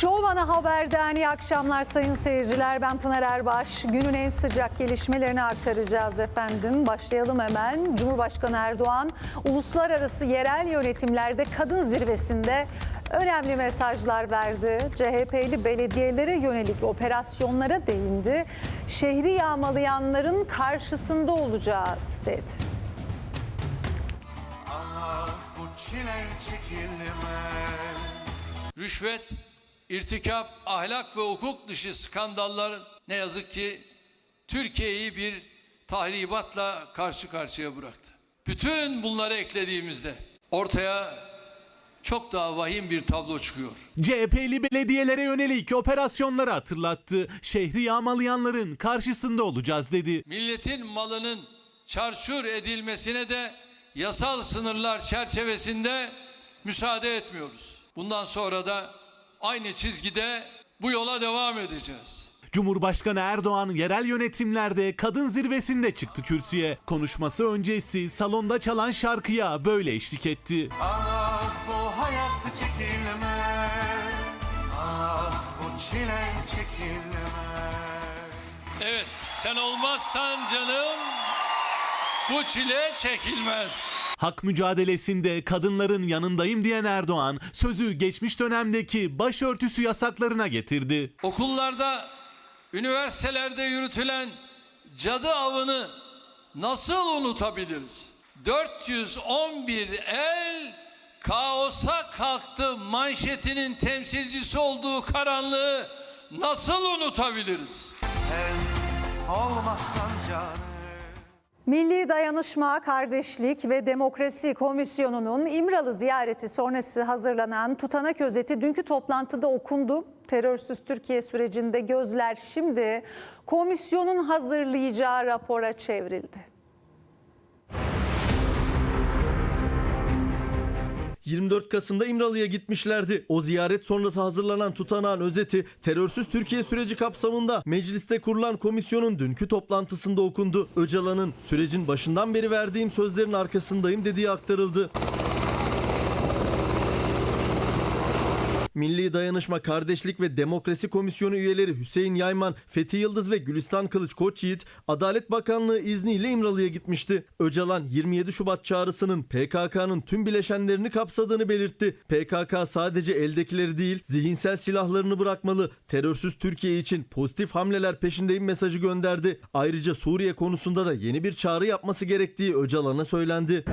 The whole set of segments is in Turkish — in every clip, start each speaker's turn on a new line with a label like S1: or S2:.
S1: Show Ana Haber'den iyi akşamlar sayın seyirciler. Ben Pınar Erbaş. Günün en sıcak gelişmelerini aktaracağız efendim. Başlayalım hemen. Cumhurbaşkanı Erdoğan uluslararası yerel yönetimlerde kadın zirvesinde önemli mesajlar verdi. CHP'li belediyelere yönelik operasyonlara değindi. Şehri yağmalayanların karşısında olacağız dedi.
S2: Ah bu çile çekilmez
S3: rüşvet, irtikap, ahlak ve hukuk dışı skandallar ne yazık ki Türkiye'yi bir tahribatla karşı karşıya bıraktı. Bütün bunları eklediğimizde ortaya çok daha vahim bir tablo çıkıyor.
S4: CHP'li belediyelere yönelik operasyonları hatırlattı. Şehri yağmalayanların karşısında olacağız dedi.
S3: Milletin malının çarçur edilmesine de yasal sınırlar çerçevesinde müsaade etmiyoruz. Bundan sonra da aynı çizgide bu yola devam edeceğiz.
S4: Cumhurbaşkanı Erdoğan yerel yönetimlerde kadın zirvesinde çıktı kürsüye. Konuşması öncesi salonda çalan şarkıya böyle eşlik etti.
S2: Ah bu hayat çekilmez Ah bu çile çekilmez
S3: Evet sen olmazsan canım bu çile çekilmez.
S4: Hak mücadelesinde kadınların yanındayım diyen Erdoğan sözü geçmiş dönemdeki başörtüsü yasaklarına getirdi.
S3: Okullarda, üniversitelerde yürütülen cadı avını nasıl unutabiliriz? 411 el kaosa kalktı manşetinin temsilcisi olduğu karanlığı nasıl unutabiliriz?
S2: Sen olmazsan canım
S1: Milli Dayanışma, Kardeşlik ve Demokrasi Komisyonu'nun İmralı ziyareti sonrası hazırlanan tutanak özeti dünkü toplantıda okundu. Terörsüz Türkiye sürecinde gözler şimdi komisyonun hazırlayacağı rapora çevrildi.
S5: 24 Kasım'da İmralı'ya gitmişlerdi. O ziyaret sonrası hazırlanan tutanağın özeti terörsüz Türkiye süreci kapsamında mecliste kurulan komisyonun dünkü toplantısında okundu. Öcalan'ın sürecin başından beri verdiğim sözlerin arkasındayım dediği aktarıldı. Milli Dayanışma, Kardeşlik ve Demokrasi Komisyonu üyeleri Hüseyin Yayman, Fethi Yıldız ve Gülistan Kılıç Koçyiğit, Adalet Bakanlığı izniyle İmralı'ya gitmişti. Öcalan 27 Şubat çağrısının PKK'nın tüm bileşenlerini kapsadığını belirtti. PKK sadece eldekileri değil, zihinsel silahlarını bırakmalı. Terörsüz Türkiye için pozitif hamleler peşindeyim mesajı gönderdi. Ayrıca Suriye konusunda da yeni bir çağrı yapması gerektiği Öcalan'a söylendi.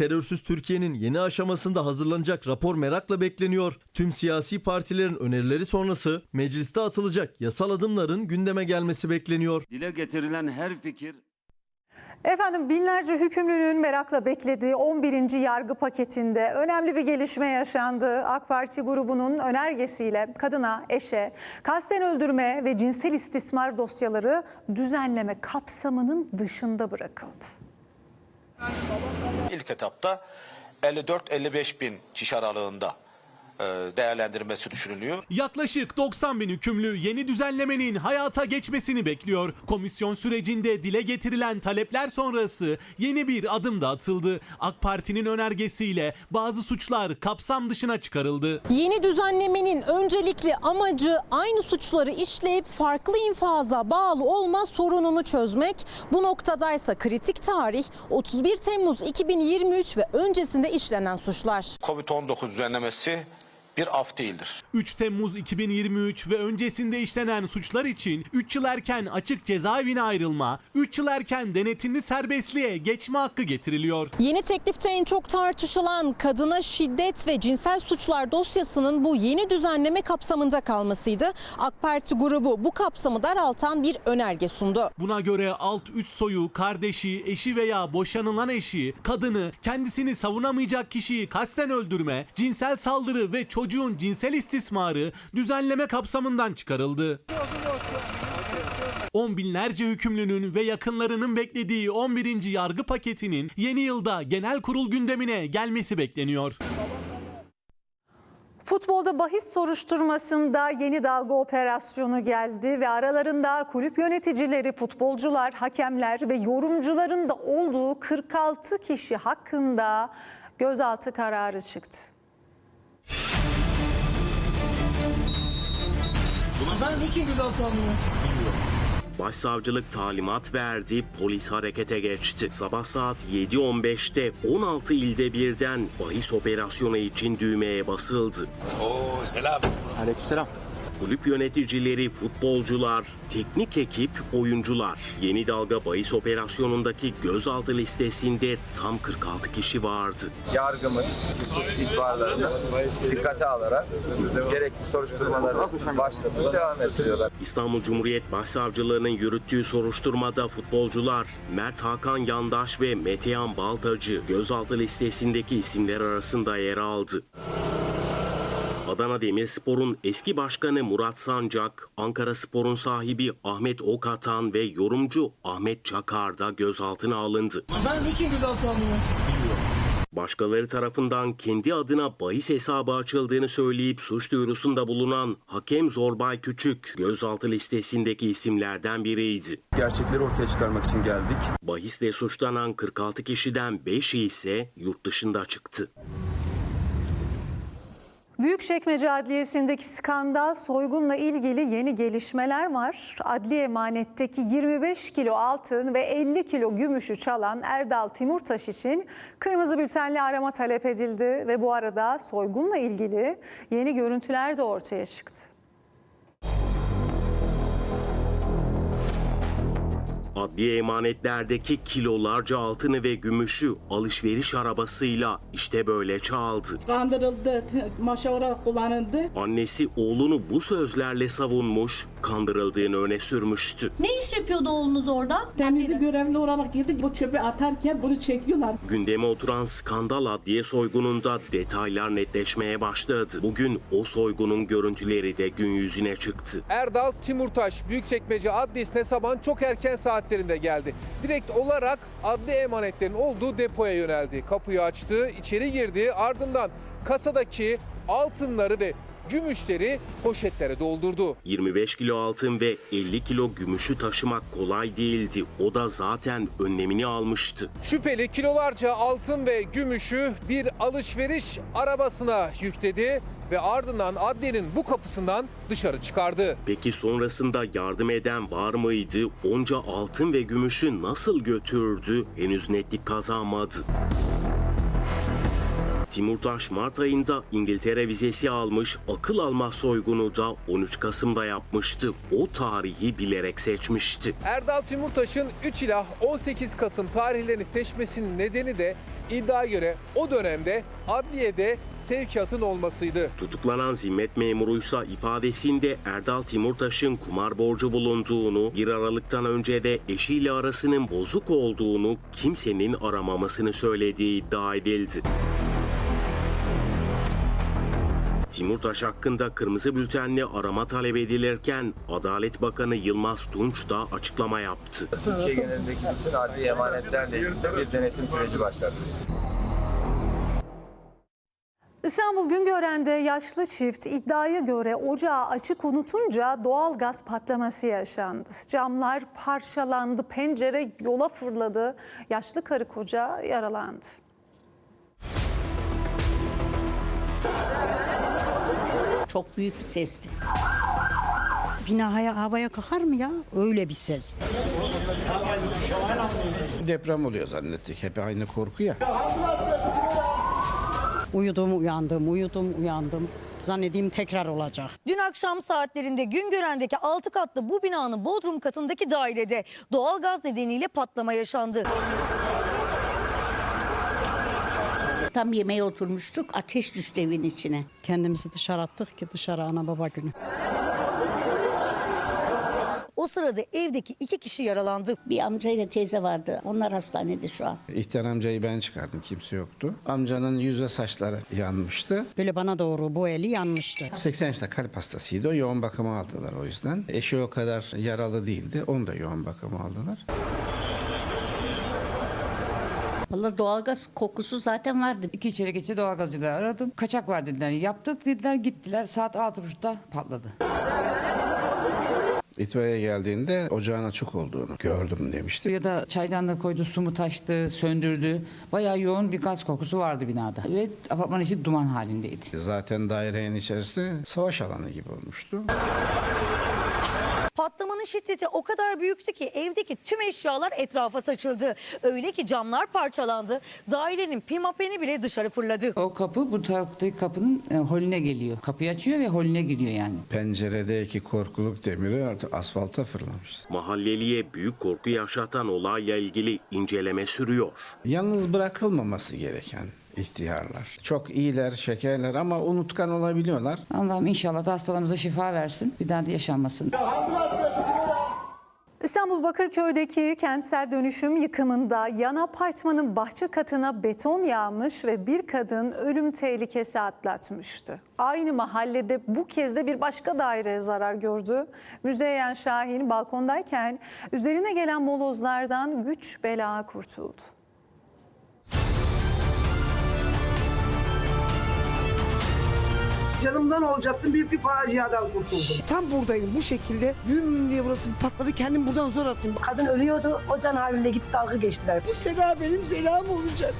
S5: Terörsüz Türkiye'nin yeni aşamasında hazırlanacak rapor merakla bekleniyor. Tüm siyasi partilerin önerileri sonrası mecliste atılacak yasal adımların gündeme gelmesi bekleniyor.
S6: Dile getirilen her fikir
S1: Efendim binlerce hükümlünün merakla beklediği 11. yargı paketinde önemli bir gelişme yaşandı. AK Parti grubunun önergesiyle kadına, eşe, kasten öldürme ve cinsel istismar dosyaları düzenleme kapsamının dışında bırakıldı.
S7: İlk etapta 54-55 bin kişi aralığında değerlendirmesi düşünülüyor.
S4: Yaklaşık 90 bin hükümlü yeni düzenlemenin hayata geçmesini bekliyor. Komisyon sürecinde dile getirilen talepler sonrası yeni bir adım da atıldı. AK Parti'nin önergesiyle bazı suçlar kapsam dışına çıkarıldı.
S8: Yeni düzenlemenin öncelikli amacı aynı suçları işleyip farklı infaza bağlı olma sorununu çözmek. Bu noktadaysa kritik tarih 31 Temmuz 2023 ve öncesinde işlenen suçlar.
S7: Covid-19 düzenlemesi bir af değildir.
S4: 3 Temmuz 2023 ve öncesinde işlenen suçlar için 3 yıl erken açık cezaevine ayrılma, 3 yıl erken denetimli serbestliğe geçme hakkı getiriliyor.
S8: Yeni teklifte en çok tartışılan kadına şiddet ve cinsel suçlar dosyasının bu yeni düzenleme kapsamında kalmasıydı. AK Parti grubu bu kapsamı daraltan bir önerge sundu.
S4: Buna göre alt 3 soyu, kardeşi, eşi veya boşanılan eşi, kadını, kendisini savunamayacak kişiyi kasten öldürme, cinsel saldırı ve çocuğun cinsel istismarı düzenleme kapsamından çıkarıldı. On binlerce hükümlünün ve yakınlarının beklediği 11. yargı paketinin yeni yılda genel kurul gündemine gelmesi bekleniyor.
S1: Futbolda bahis soruşturmasında yeni dalga operasyonu geldi ve aralarında kulüp yöneticileri, futbolcular, hakemler ve yorumcuların da olduğu 46 kişi hakkında gözaltı kararı çıktı.
S9: Başsavcılık talimat verdi, polis harekete geçti. Sabah saat 7.15'te 16 ilde birden bahis operasyonu için düğmeye basıldı.
S2: Oo selam.
S7: Aleykümselam.
S9: Kulüp yöneticileri, futbolcular, teknik ekip, oyuncular. Yeni dalga bahis operasyonundaki gözaltı listesinde tam 46 kişi vardı.
S10: yargımız suç ihbarlarını dikkate alarak gerekli soruşturmaları başlatıp devam ettiriyorlar.
S9: İstanbul Cumhuriyet Başsavcılığı'nın yürüttüğü soruşturmada futbolcular Mert Hakan Yandaş ve Metehan Baltacı gözaltı listesindeki isimler arasında yer aldı. Adana Demirspor'un eski başkanı Murat Sancak, Ankara Spor'un sahibi Ahmet Okatan ve yorumcu Ahmet Çakar da gözaltına alındı. Başkaları tarafından kendi adına bahis hesabı açıldığını söyleyip suç duyurusunda bulunan hakem Zorbay Küçük gözaltı listesindeki isimlerden biriydi.
S10: Gerçekleri ortaya çıkarmak için geldik.
S9: Bahisle suçlanan 46 kişiden 5'i ise yurt dışında çıktı.
S1: Büyükçekmece Adliyesi'ndeki skandal soygunla ilgili yeni gelişmeler var. Adli emanetteki 25 kilo altın ve 50 kilo gümüşü çalan Erdal Timurtaş için kırmızı bültenli arama talep edildi ve bu arada soygunla ilgili yeni görüntüler de ortaya çıktı.
S9: Adliye emanetlerdeki kilolarca altını ve gümüşü alışveriş arabasıyla işte böyle çaldı.
S11: kandırıldı, maşa olarak kullanıldı.
S9: Annesi oğlunu bu sözlerle savunmuş, kandırıldığını öne sürmüştü.
S12: Ne iş yapıyordu oğlunuz orada?
S11: Temizlik görevli olarak gidip bu çöpü atarken bunu çekiyorlar.
S9: Gündeme oturan skandal adliye soygununda detaylar netleşmeye başladı. Bugün o soygunun görüntüleri de gün yüzüne çıktı.
S10: Erdal Timurtaş Büyükçekmece Adliyesi'ne sabahın çok erken saatlerinde geldi. Direkt olarak adli emanetlerin olduğu depoya yöneldi. Kapıyı açtı, içeri girdi. Ardından kasadaki altınları ve gümüşleri poşetlere doldurdu.
S9: 25 kilo altın ve 50 kilo gümüşü taşımak kolay değildi. O da zaten önlemini almıştı.
S10: Şüpheli kilolarca altın ve gümüşü bir alışveriş arabasına yükledi ve ardından adliyenin bu kapısından dışarı çıkardı.
S9: Peki sonrasında yardım eden var mıydı? Onca altın ve gümüşü nasıl götürdü? Henüz netlik kazanmadı. Timurtaş Mart ayında İngiltere vizesi almış, akıl almaz soygunu da 13 Kasım'da yapmıştı. O tarihi bilerek seçmişti.
S10: Erdal Timurtaş'ın 3 ila 18 Kasım tarihlerini seçmesinin nedeni de iddiaya göre o dönemde adliyede sevkiyatın olmasıydı.
S9: Tutuklanan zimmet memuruysa ifadesinde Erdal Timurtaş'ın kumar borcu bulunduğunu, 1 Aralık'tan önce de eşiyle arasının bozuk olduğunu, kimsenin aramamasını söylediği iddia edildi. Timurtaş hakkında kırmızı bültenle arama talep edilirken Adalet Bakanı Yılmaz Tunç da açıklama yaptı.
S10: Türkiye genelindeki bütün adli emanetlerle ilgili bir denetim süreci başladı.
S1: İstanbul Güngören'de yaşlı çift iddiaya göre ocağı açık unutunca doğal gaz patlaması yaşandı. Camlar parçalandı, pencere yola fırladı. Yaşlı karı koca yaralandı.
S12: Çok büyük bir sesti.
S11: Bina havaya, havaya kalkar mı ya? Öyle bir ses.
S2: Deprem oluyor zannettik. Hep aynı korku ya.
S11: Uyudum uyandım, uyudum uyandım. Zannedeyim tekrar olacak.
S8: Dün akşam saatlerinde Güngören'deki 6 katlı bu binanın bodrum katındaki dairede doğal gaz nedeniyle patlama yaşandı.
S12: Tam yemeğe oturmuştuk. Ateş düştü evin içine.
S11: Kendimizi dışarı attık ki dışarı ana baba günü.
S8: O sırada evdeki iki kişi yaralandı.
S12: Bir amcayla teyze vardı. Onlar hastanede şu an.
S2: İhtiyar amcayı ben çıkardım. Kimse yoktu. Amcanın yüz ve saçları yanmıştı.
S11: Böyle bana doğru bu eli yanmıştı.
S2: 80 yaşında kalp hastasıydı. O yoğun bakıma aldılar o yüzden. Eşi o kadar yaralı değildi. Onu da yoğun bakıma aldılar.
S12: Vallahi doğalgaz kokusu zaten vardı.
S11: İki içeri geçti doğalgazcıları aradım. Kaçak var dediler. Yaptık dediler gittiler. Saat altı buçukta patladı.
S2: İtfaiye geldiğinde ocağın açık olduğunu gördüm demişti.
S11: Ya da çaydanlığı koydu, su mu taştı, söndürdü. Bayağı yoğun bir gaz kokusu vardı binada. Ve apartman içi duman halindeydi.
S2: Zaten dairenin içerisi savaş alanı gibi olmuştu.
S13: Patlamanın şiddeti o kadar büyüktü ki evdeki tüm eşyalar etrafa saçıldı. Öyle ki camlar parçalandı. Dairenin pimapeni bile dışarı fırladı.
S11: O kapı bu taraftaki kapının e, holüne geliyor. Kapıyı açıyor ve holüne giriyor yani.
S2: Penceredeki korkuluk demiri artık asfalta fırlamış.
S9: Mahalleliye büyük korku yaşatan olayla ilgili inceleme sürüyor.
S2: Yalnız bırakılmaması gereken ihtiyarlar. Çok iyiler, şekerler ama unutkan olabiliyorlar.
S11: Allah'ım inşallah da hastalarımıza şifa versin. Bir daha da yaşanmasın.
S1: İstanbul Bakırköy'deki kentsel dönüşüm yıkımında yan apartmanın bahçe katına beton yağmış ve bir kadın ölüm tehlikesi atlatmıştı. Aynı mahallede bu kez de bir başka daire zarar gördü. Müzeyyen Şahin balkondayken üzerine gelen molozlardan güç bela kurtuldu.
S14: Canımdan olacaktım büyük bir faciadan kurtuldum. Tam buradayım bu şekilde güm diye burası patladı kendim buradan zor attım. Kadın ölüyordu o can havliyle gitti dalga geçtiler. Bu Sela benim Sela'm olacak.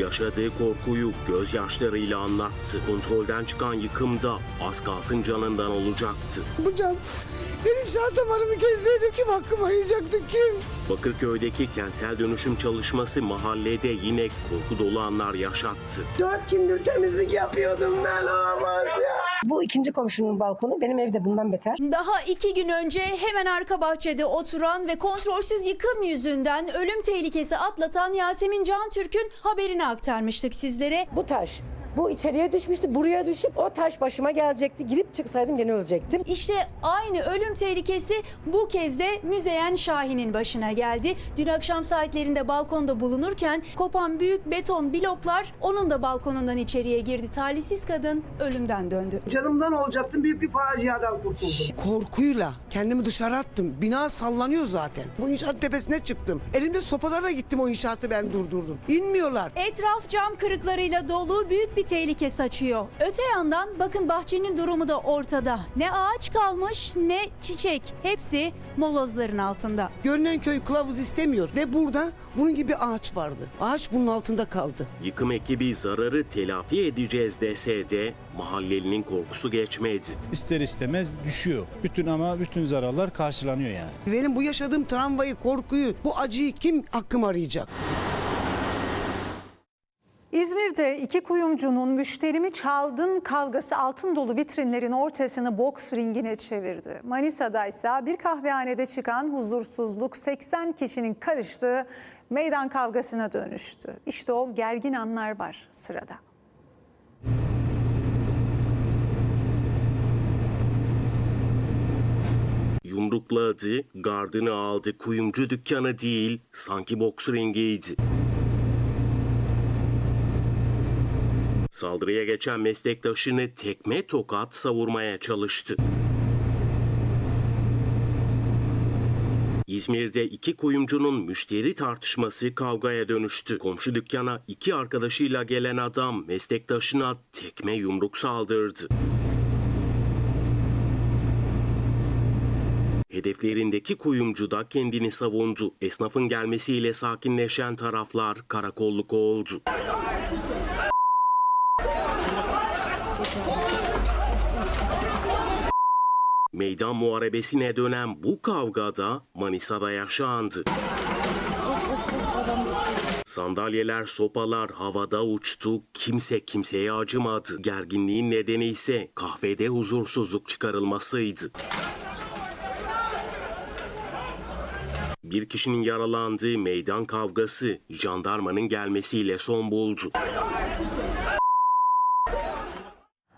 S9: Yaşadığı korkuyu gözyaşlarıyla anlattı. Kontrolden çıkan yıkımda az kalsın canından olacaktı.
S14: Bu can benim şah damarımı kesseydi kim hakkımı arayacaktı kim?
S9: Bakırköy'deki kentsel dönüşüm çalışması mahallede yine korku dolu anlar yaşattı.
S14: Dört gündür temizlik yapıyordum ben olamaz ya. Bu ikinci komşunun balkonu benim evde bundan beter.
S15: Daha iki gün önce hemen arka bahçede oturan ve kontrolsüz yıkım yüzünden ölüm tehlikesi atlatan Yasemin Can Türk'ün haberini aktarmıştık sizlere.
S14: Bu taş bu içeriye düşmüştü buraya düşüp o taş başıma gelecekti. Girip çıksaydım gene ölecektim.
S15: İşte aynı ölüm tehlikesi bu kez de Müzeyyen Şahin'in başına geldi. Dün akşam saatlerinde balkonda bulunurken kopan büyük beton bloklar onun da balkonundan içeriye girdi. Talihsiz kadın ölümden döndü.
S14: Canımdan olacaktım büyük bir faciadan kurtuldum. Korkuyla kendimi dışarı attım. Bina sallanıyor zaten. Bu inşaat tepesine çıktım. Elimde sopalarla gittim o inşaatı ben durdurdum. İnmiyorlar.
S15: Etraf cam kırıklarıyla dolu büyük bir tehlike saçıyor. Öte yandan bakın bahçenin durumu da ortada. Ne ağaç kalmış ne çiçek. Hepsi molozların altında.
S14: Görünen köy kılavuz istemiyor ve burada bunun gibi ağaç vardı. Ağaç bunun altında kaldı.
S9: Yıkım ekibi zararı telafi edeceğiz dese de mahallelinin korkusu geçmedi.
S16: İster istemez düşüyor. Bütün ama bütün zararlar karşılanıyor yani.
S14: Benim bu yaşadığım travmayı, korkuyu, bu acıyı kim hakkım arayacak?
S1: İzmir'de iki kuyumcunun müşterimi çaldın kavgası altın dolu vitrinlerin ortasını boks ringine çevirdi. Manisa'da ise bir kahvehanede çıkan huzursuzluk 80 kişinin karıştığı meydan kavgasına dönüştü. İşte o gergin anlar var sırada.
S9: Yumrukladı, gardını aldı. Kuyumcu dükkanı değil, sanki boks ringiydi. Saldırıya geçen meslektaşını tekme tokat savurmaya çalıştı. İzmir'de iki kuyumcunun müşteri tartışması kavgaya dönüştü. Komşu dükkana iki arkadaşıyla gelen adam meslektaşına tekme yumruk saldırdı. Hedeflerindeki kuyumcu da kendini savundu. Esnafın gelmesiyle sakinleşen taraflar karakolluk oldu. Meydan muharebesine dönen bu kavgada Manisa'da yaşandı. Sandalyeler, sopalar havada uçtu, kimse kimseye acımadı. Gerginliğin nedeni ise kahvede huzursuzluk çıkarılmasıydı. Bir kişinin yaralandığı meydan kavgası jandarmanın gelmesiyle son buldu.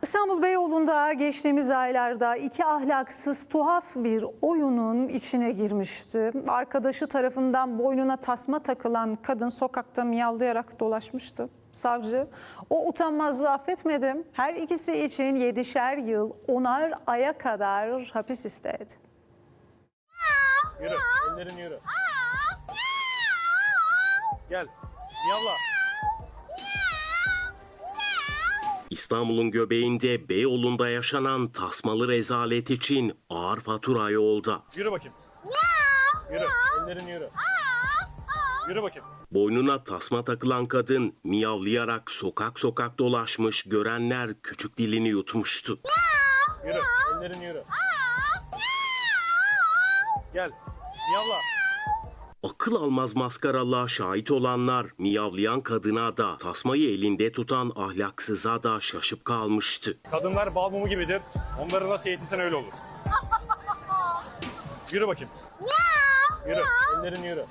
S1: İstanbul Beyoğlu'nda geçtiğimiz aylarda iki ahlaksız tuhaf bir oyunun içine girmişti. Arkadaşı tarafından boynuna tasma takılan kadın sokakta miyavlayarak dolaşmıştı. Savcı o utanmazlığı affetmedi. Her ikisi için yedişer yıl onar aya kadar hapis istedi.
S16: Yürü, ellerini yürü. Gel, yallah.
S9: İstanbul'un göbeğinde Beyoğlu'nda yaşanan tasmalı rezalet için ağır fatura yolda.
S16: Yürü bakayım. Yürü, ellerini yürü. Yürü bakayım.
S9: Boynuna tasma takılan kadın miyavlayarak sokak sokak dolaşmış görenler küçük dilini yutmuştu.
S16: Yürü, ellerini yürü. Gel. Miyavla.
S9: Akıl almaz maskaralığa şahit olanlar miyavlayan kadına da tasmayı elinde tutan ahlaksıza da şaşıp kalmıştı.
S16: Kadınlar bal mumu gibidir. Onları nasıl eğitirsen öyle olur. Yürü bakayım. Yürü. Ellerini yürü.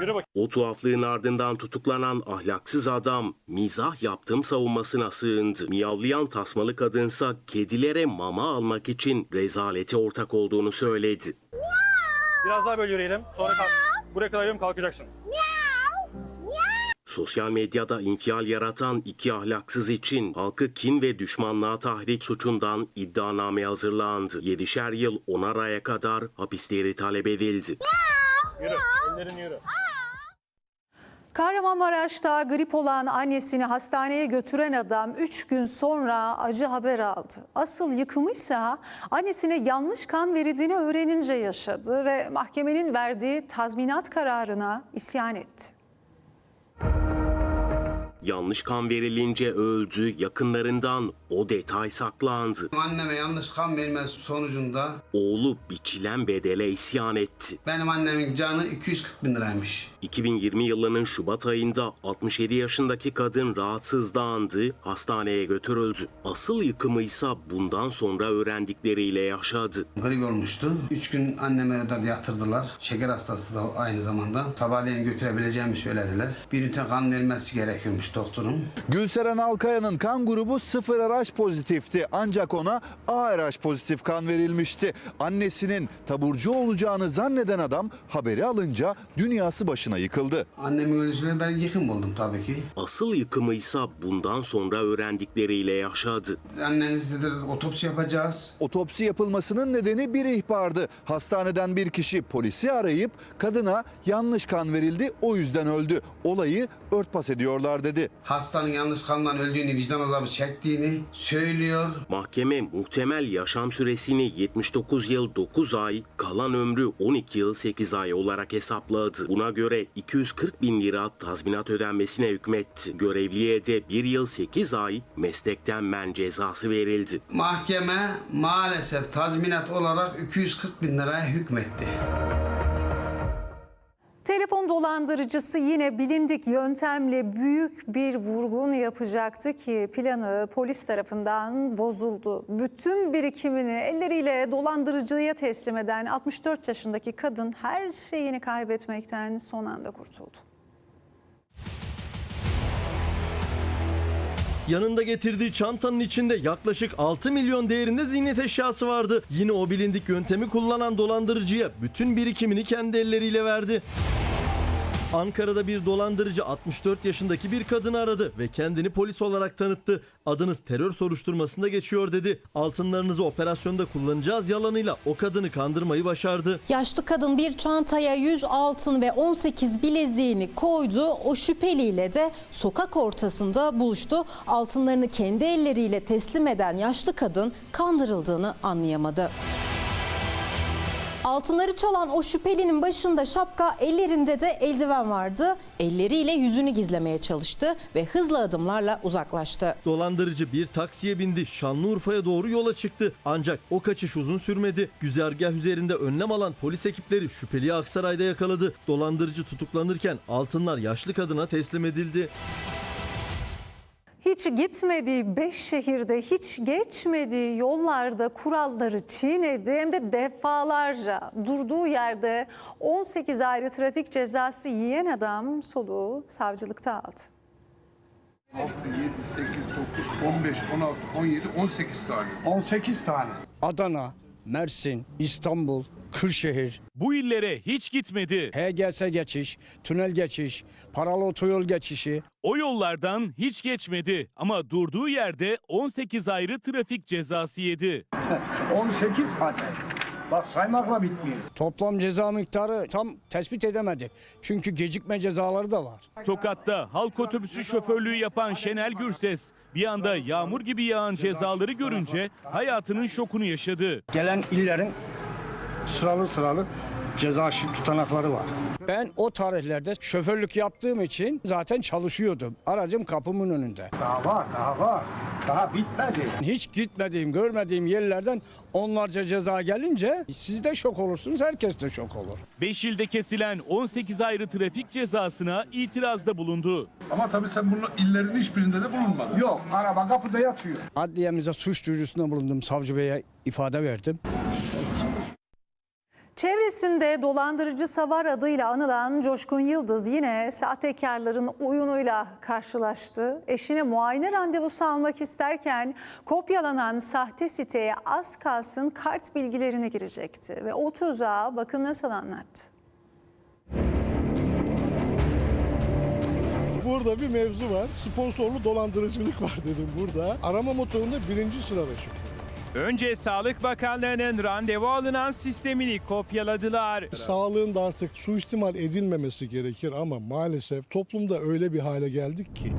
S16: Yürü bakayım.
S9: O tuhaflığın ardından tutuklanan ahlaksız adam mizah yaptım savunmasına sığındı. Miyavlayan tasmalı kadınsa kedilere mama almak için rezalete ortak olduğunu söyledi.
S16: Biraz daha böyle yürüyelim. Sonra kalk. Buraya kadar yürüyorum kalkacaksın.
S9: Sosyal medyada infial yaratan iki ahlaksız için halkı kin ve düşmanlığa tahrik suçundan iddianame hazırlandı. 7'şer yıl 10 aya kadar hapisleri talep edildi.
S16: Yürü. Ellerini yürü.
S1: Kahramanmaraş'ta grip olan annesini hastaneye götüren adam 3 gün sonra acı haber aldı. Asıl yıkımıysa annesine yanlış kan verildiğini öğrenince yaşadı ve mahkemenin verdiği tazminat kararına isyan etti.
S9: Yanlış kan verilince öldü, yakınlarından o detay saklandı.
S2: Anneme yanlış kan verilmesi sonucunda
S9: Oğlu biçilen bedele isyan etti.
S2: benim annemin canı 240 bin liraymış.
S9: 2020 yılının Şubat ayında 67 yaşındaki kadın rahatsızlandı, hastaneye götürüldü. Asıl yıkımıysa bundan sonra öğrendikleriyle yaşadı.
S2: Grip olmuştu. 3 gün anneme de yatırdılar. Şeker hastası da aynı zamanda. Sabahleyin götürebileceğimi söylediler. Bir ünite kan verilmesi gerekiyormuş doktorun.
S17: Gülseren Alkaya'nın kan grubu 0 RH pozitifti ancak ona A RH pozitif kan verilmişti. Annesinin taburcu olacağını zanneden adam haberi alınca dünyası başına yıkıldı.
S2: Annemin ölüsüne ben yıkım oldum tabii ki.
S9: Asıl yıkımıysa bundan sonra öğrendikleriyle yaşadı.
S2: Anneniz dedi otopsi yapacağız.
S17: Otopsi yapılmasının nedeni bir ihbardı. Hastaneden bir kişi polisi arayıp kadına yanlış kan verildi o yüzden öldü. Olayı örtbas ediyorlar dedi.
S2: Hastanın yanlış kandan öldüğünü, vicdan azabı çektiğini söylüyor.
S9: Mahkeme muhtemel yaşam süresini 79 yıl 9 ay, kalan ömrü 12 yıl 8 ay olarak hesapladı. Buna göre 240 bin lira tazminat ödenmesine hükmetti. Görevliye de 1 yıl 8 ay meslekten men cezası verildi.
S2: Mahkeme maalesef tazminat olarak 240 bin liraya hükmetti.
S1: Telefon dolandırıcısı yine bilindik yöntemle büyük bir vurgun yapacaktı ki planı polis tarafından bozuldu. Bütün birikimini elleriyle dolandırıcıya teslim eden 64 yaşındaki kadın her şeyini kaybetmekten son anda kurtuldu.
S5: Yanında getirdiği çantanın içinde yaklaşık 6 milyon değerinde ziynet eşyası vardı. Yine o bilindik yöntemi kullanan dolandırıcıya bütün birikimini kendi elleriyle verdi. Ankara'da bir dolandırıcı 64 yaşındaki bir kadını aradı ve kendini polis olarak tanıttı. Adınız terör soruşturmasında geçiyor dedi. Altınlarınızı operasyonda kullanacağız yalanıyla o kadını kandırmayı başardı.
S8: Yaşlı kadın bir çantaya 100 altın ve 18 bileziğini koydu. O şüpheliyle de sokak ortasında buluştu. Altınlarını kendi elleriyle teslim eden yaşlı kadın kandırıldığını anlayamadı. Altınları çalan o şüphelinin başında şapka, ellerinde de eldiven vardı. Elleriyle yüzünü gizlemeye çalıştı ve hızlı adımlarla uzaklaştı.
S5: Dolandırıcı bir taksiye bindi. Şanlıurfa'ya doğru yola çıktı. Ancak o kaçış uzun sürmedi. Güzergah üzerinde önlem alan polis ekipleri şüpheliyi Aksaray'da yakaladı. Dolandırıcı tutuklanırken altınlar yaşlı kadına teslim edildi.
S1: Hiç gitmediği 5 şehirde hiç geçmediği yollarda kuralları çiğnedi hem de defalarca durduğu yerde 18 ayrı trafik cezası yiyen adam soluğu savcılıkta aldı.
S18: 6, 7, 8, 9, 15, 16, 17, 18 tane.
S19: 18 tane. Adana, Mersin, İstanbul, Kırşehir.
S20: Bu illere hiç gitmedi.
S19: HGS geçiş, tünel geçiş, paralı otoyol geçişi.
S20: O yollardan hiç geçmedi ama durduğu yerde 18 ayrı trafik cezası yedi.
S19: 18 adet. Bak saymakla bitmiyor. Toplam ceza miktarı tam tespit edemedik. Çünkü gecikme cezaları da var.
S20: Tokat'ta halk otobüsü şoförlüğü yapan Şenel Gürses bir anda yağmur gibi yağan cezaları görünce hayatının şokunu yaşadı.
S19: Gelen illerin sıralı sıralı ceza tutanakları var. Ben o tarihlerde şoförlük yaptığım için zaten çalışıyordum. Aracım kapımın önünde. Daha var, daha var. Daha bitmedi. Hiç gitmediğim, görmediğim yerlerden onlarca ceza gelince siz de şok olursunuz, herkes de şok olur.
S20: 5 ilde kesilen 18 ayrı trafik cezasına itirazda bulundu.
S18: Ama tabii sen bunun illerin hiçbirinde de bulunmadın.
S19: Yok, araba kapıda yatıyor. Adliyemize suç duyurusunda bulundum, savcı beye ifade verdim.
S1: Çevresinde dolandırıcı savar adıyla anılan Coşkun Yıldız yine sahtekarların oyunuyla karşılaştı. Eşine muayene randevusu almak isterken kopyalanan sahte siteye az kalsın kart bilgilerini girecekti. Ve o tuzağı bakın nasıl anlattı.
S21: Burada bir mevzu var. Sponsorlu dolandırıcılık var dedim burada. Arama motorunda birinci sırada çıkıyor.
S22: Önce Sağlık Bakanlığı'nın randevu alınan sistemini kopyaladılar.
S21: Sağlığın da artık suistimal edilmemesi gerekir ama maalesef toplumda öyle bir hale geldik ki.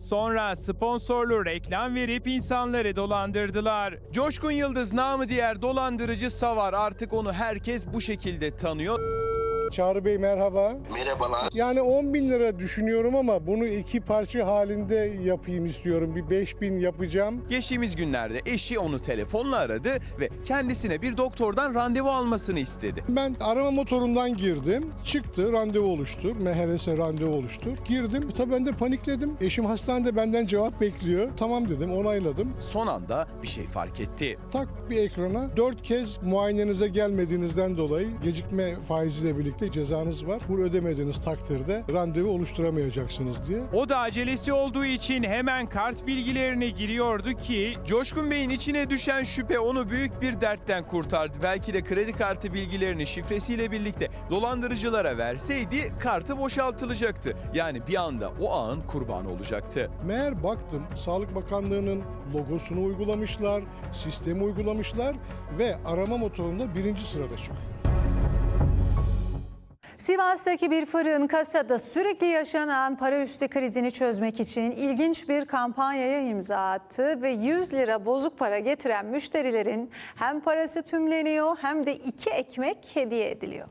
S22: Sonra sponsorlu reklam verip insanları dolandırdılar.
S23: Coşkun Yıldız namı diğer dolandırıcı Savar artık onu herkes bu şekilde tanıyor.
S21: Çağrı Bey merhaba.
S9: Merhabalar.
S21: Yani 10 bin lira düşünüyorum ama bunu iki parça halinde yapayım istiyorum. Bir 5 bin yapacağım.
S23: Geçtiğimiz günlerde eşi onu telefonla aradı ve kendisine bir doktordan randevu almasını istedi.
S21: Ben arama motorundan girdim. Çıktı randevu oluştur. MHRS randevu oluştur. Girdim. Tabii ben de panikledim. Eşim hastanede benden cevap bekliyor. Tamam dedim onayladım.
S23: Son anda bir şey fark etti.
S21: Tak bir ekrana 4 kez muayenenize gelmediğinizden dolayı gecikme faiziyle birlikte cezanız var. Bunu ödemediğiniz takdirde randevu oluşturamayacaksınız diye.
S22: O da acelesi olduğu için hemen kart bilgilerini giriyordu ki
S23: Coşkun Bey'in içine düşen şüphe onu büyük bir dertten kurtardı. Belki de kredi kartı bilgilerini şifresiyle birlikte dolandırıcılara verseydi kartı boşaltılacaktı. Yani bir anda o ağın kurbanı olacaktı.
S21: Meğer baktım Sağlık Bakanlığı'nın logosunu uygulamışlar, sistemi uygulamışlar ve arama motorunda birinci sırada çıkıyor.
S1: Sivas'taki bir fırın kasada sürekli yaşanan para üstü krizini çözmek için ilginç bir kampanyaya imza attı ve 100 lira bozuk para getiren müşterilerin hem parası tümleniyor hem de iki ekmek hediye ediliyor.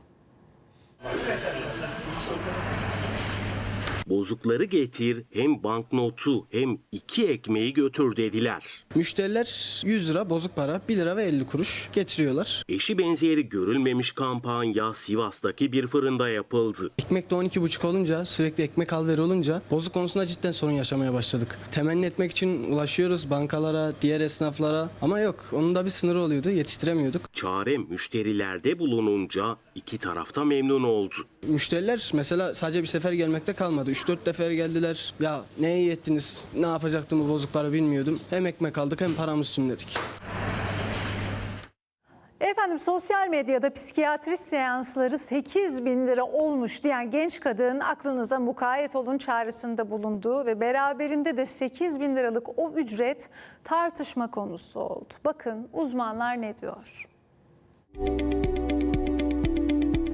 S9: Bozukları getir hem banknotu hem iki ekmeği götür dediler.
S24: Müşteriler 100 lira bozuk para, 1 lira ve 50 kuruş getiriyorlar.
S9: Eşi benzeri görülmemiş kampanya Sivas'taki bir fırında yapıldı.
S24: Ekmek de 12,5 olunca, sürekli ekmek alveri olunca bozuk konusunda cidden sorun yaşamaya başladık. Temenni etmek için ulaşıyoruz bankalara, diğer esnaflara ama yok onun da bir sınırı oluyordu, yetiştiremiyorduk.
S9: Çare müşterilerde bulununca iki tarafta memnun oldu.
S24: Müşteriler mesela sadece bir sefer gelmekte kalmadı. 3-4 defa geldiler. Ya ne iyi ettiniz, ne yapacaktım bu bozukları bilmiyordum. Hem ekmek aldık hem paramızı tümledik.
S1: Efendim sosyal medyada psikiyatri seansları 8 bin lira olmuş diyen genç kadın aklınıza mukayyet olun çağrısında bulundu ve beraberinde de 8 bin liralık o ücret tartışma konusu oldu. Bakın uzmanlar ne diyor?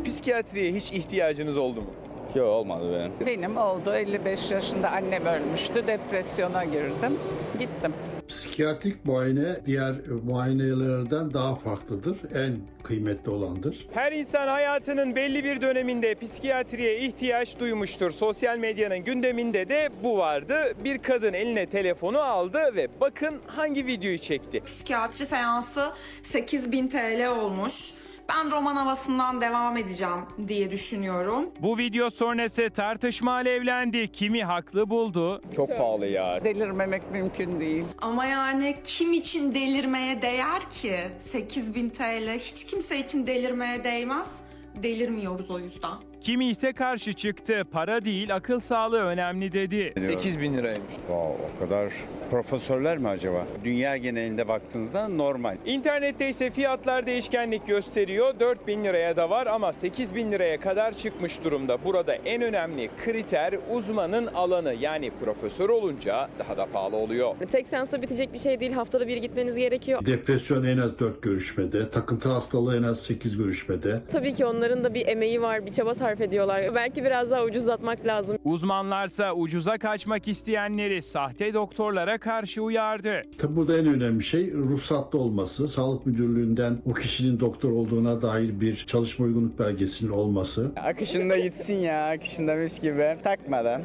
S23: Psikiyatriye hiç ihtiyacınız oldu mu?
S25: Yok olmadı benim.
S26: Benim oldu 55 yaşında annem ölmüştü. Depresyona girdim. Gittim.
S18: Psikiyatrik muayene diğer muayenelerden daha farklıdır. En kıymetli olandır.
S23: Her insan hayatının belli bir döneminde psikiyatriye ihtiyaç duymuştur. Sosyal medyanın gündeminde de bu vardı. Bir kadın eline telefonu aldı ve bakın hangi videoyu çekti.
S27: Psikiyatri seansı 8000 TL olmuş. Ben roman havasından devam edeceğim diye düşünüyorum.
S22: Bu video sonrası tartışma alevlendi. Kimi haklı buldu.
S25: Çok pahalı ya.
S26: Delirmemek mümkün değil.
S27: Ama yani kim için delirmeye değer ki? 8000 TL hiç kimse için delirmeye değmez. Delirmiyoruz o yüzden.
S22: Kimi ise karşı çıktı. Para değil akıl sağlığı önemli dedi.
S23: 8 bin liraymış.
S28: Wow, o kadar profesörler mi acaba? Dünya genelinde baktığınızda normal.
S23: İnternette ise fiyatlar değişkenlik gösteriyor. 4 bin liraya da var ama 8 bin liraya kadar çıkmış durumda. Burada en önemli kriter uzmanın alanı yani profesör olunca daha da pahalı oluyor.
S29: Tek seansla bitecek bir şey değil. Haftada bir gitmeniz gerekiyor.
S18: Depresyon en az 4 görüşmede, takıntı hastalığı en az 8 görüşmede.
S29: Tabii ki onların da bir emeği var, bir çaba sarf sarf ediyorlar. Belki biraz daha ucuzlatmak lazım.
S22: Uzmanlarsa ucuza kaçmak isteyenleri sahte doktorlara karşı uyardı.
S30: Tabi burada en önemli şey ruhsatlı olması, sağlık müdürlüğünden o kişinin doktor olduğuna dair bir çalışma uygunluk belgesinin olması.
S25: Akışında gitsin ya, akışında mis gibi. Takmadan.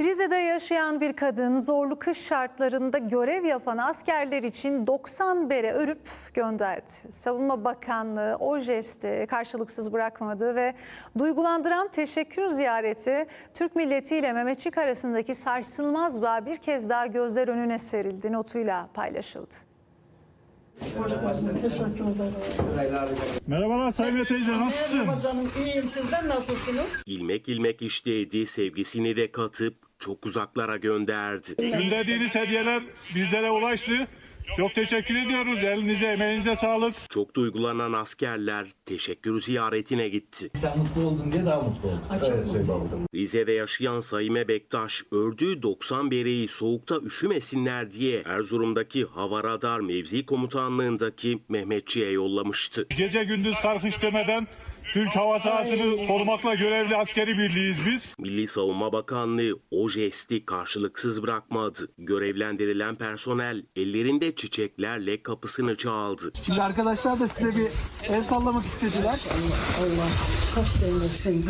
S1: Rize'de yaşayan bir kadın zorlu kış şartlarında görev yapan askerler için 90 bere örüp gönderdi. Savunma Bakanlığı o jesti karşılıksız bırakmadı ve duygulandıran teşekkür ziyareti Türk milletiyle Mehmetçik arasındaki sarsılmaz bağ bir kez daha gözler önüne serildi notuyla paylaşıldı.
S22: Merhabalar Sayın teyze nasılsın?
S31: canım iyiyim sizden nasılsınız?
S9: İlmek ilmek işlediği sevgisini de katıp çok uzaklara gönderdi.
S22: Gönderdiğiniz hediyeler bizlere ulaştı. Çok teşekkür ediyoruz. Elinize emeğinize sağlık.
S9: Çok duygulanan askerler teşekkür ziyaretine gitti.
S31: Sen mutlu oldun diye daha mutlu oldum. Öyle söyleyeyim.
S9: Rize'de yaşayan Saime Bektaş ördüğü 90 bereyi soğukta üşümesinler diye Erzurum'daki Hava Radar Mevzi Komutanlığındaki Mehmetçi'ye yollamıştı.
S22: Gece gündüz kalkış demeden Türk hava sahasını korumakla görevli askeri birliğiz biz.
S9: Milli Savunma Bakanlığı o jesti karşılıksız bırakmadı. Görevlendirilen personel ellerinde çiçeklerle kapısını çaldı.
S31: Şimdi arkadaşlar da size bir el sallamak istediler. Allah kaç değmesin.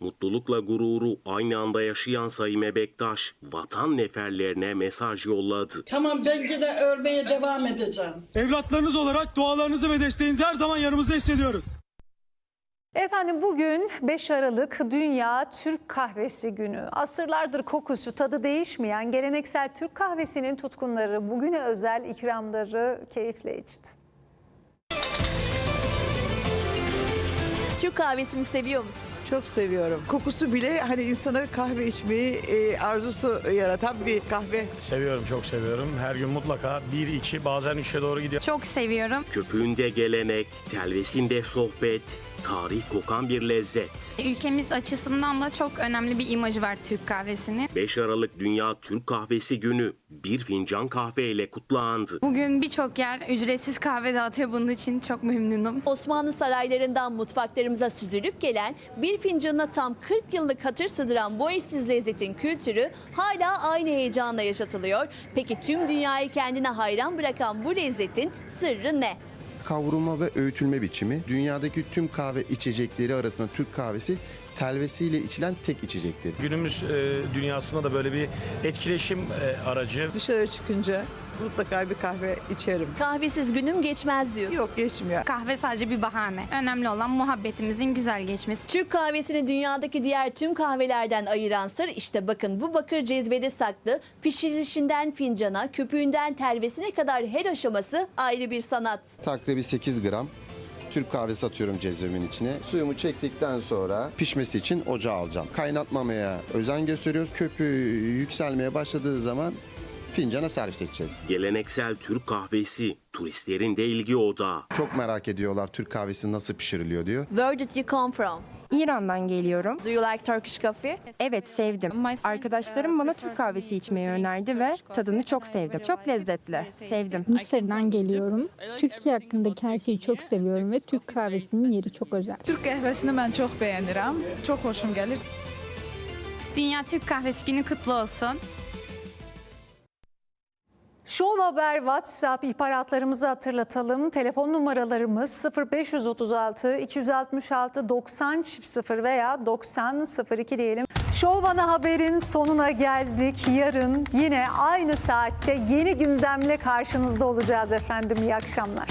S9: Mutlulukla gururu aynı anda yaşayan Saime Bektaş vatan neferlerine mesaj yolladı.
S31: Tamam ben de örmeye devam edeceğim.
S22: Evlatlarınız olarak dualarınızı ve desteğinizi her zaman yanımızda hissediyoruz.
S1: Efendim bugün 5 Aralık Dünya Türk Kahvesi Günü. Asırlardır kokusu, tadı değişmeyen geleneksel Türk kahvesinin tutkunları bugüne özel ikramları keyifle içti.
S29: Türk kahvesini seviyor musun?
S31: Çok seviyorum. Kokusu bile hani insana kahve içmeyi e, arzusu yaratan bir kahve.
S22: Seviyorum çok seviyorum. Her gün mutlaka 1 2 bazen 3'e doğru gidiyor.
S27: Çok seviyorum.
S9: Köpüğünde gelenek, telvesinde sohbet, tarih kokan bir lezzet.
S27: Ülkemiz açısından da çok önemli bir imajı var Türk kahvesinin.
S9: 5 Aralık Dünya Türk Kahvesi Günü bir fincan kahve ile kutlandı.
S27: Bugün birçok yer ücretsiz kahve dağıtıyor. Bunun için çok memnunum.
S29: Osmanlı saraylarından mutfaklarımıza süzülüp gelen bir fincanına tam 40 yıllık hatır sığdıran bu eşsiz lezzetin kültürü hala aynı heyecanla yaşatılıyor. Peki tüm dünyayı kendine hayran bırakan bu lezzetin sırrı ne?
S32: Kavrulma ve öğütülme biçimi. Dünyadaki tüm kahve içecekleri arasında Türk kahvesi telvesiyle içilen tek içecektir.
S22: Günümüz dünyasında da böyle bir etkileşim aracı.
S31: Dışarı çıkınca mutlaka bir kahve içerim.
S29: Kahvesiz günüm geçmez diyor.
S31: Yok geçmiyor.
S27: Kahve sadece bir bahane. Önemli olan muhabbetimizin güzel geçmesi.
S29: Türk kahvesini dünyadaki diğer tüm kahvelerden ayıran sır işte bakın bu bakır cezvede saklı. Pişirilişinden fincana, köpüğünden telvesine kadar her aşaması ayrı bir sanat.
S32: Takribi 8 gram Türk kahvesi atıyorum cezvemin içine. Suyumu çektikten sonra pişmesi için ocağa alacağım. Kaynatmamaya özen gösteriyoruz. Köpüğü yükselmeye başladığı zaman fincana servis edeceğiz.
S9: Geleneksel Türk kahvesi turistlerin de ilgi odağı.
S32: Çok merak ediyorlar Türk kahvesi nasıl pişiriliyor diyor.
S29: Where did you come from?
S33: İran'dan geliyorum.
S29: Do you like Turkish coffee?
S33: Evet sevdim. Arkadaşlarım bana Türk kahvesi içmeyi önerdi ve tadını çok sevdim. Çok lezzetli. Sevdim.
S34: Mısır'dan geliyorum. Türkiye hakkındaki her şeyi çok seviyorum ve Türk kahvesinin yeri çok özel.
S31: Türk kahvesini ben çok beğenirim. Çok hoşum gelir.
S27: Dünya Türk Kahvesi Günü kutlu olsun.
S1: Show Haber WhatsApp ihbaratlarımızı hatırlatalım. Telefon numaralarımız 0536 266 90 0 veya 90 02 diyelim. Show Bana Haber'in sonuna geldik. Yarın yine aynı saatte yeni gündemle karşınızda olacağız efendim. İyi akşamlar.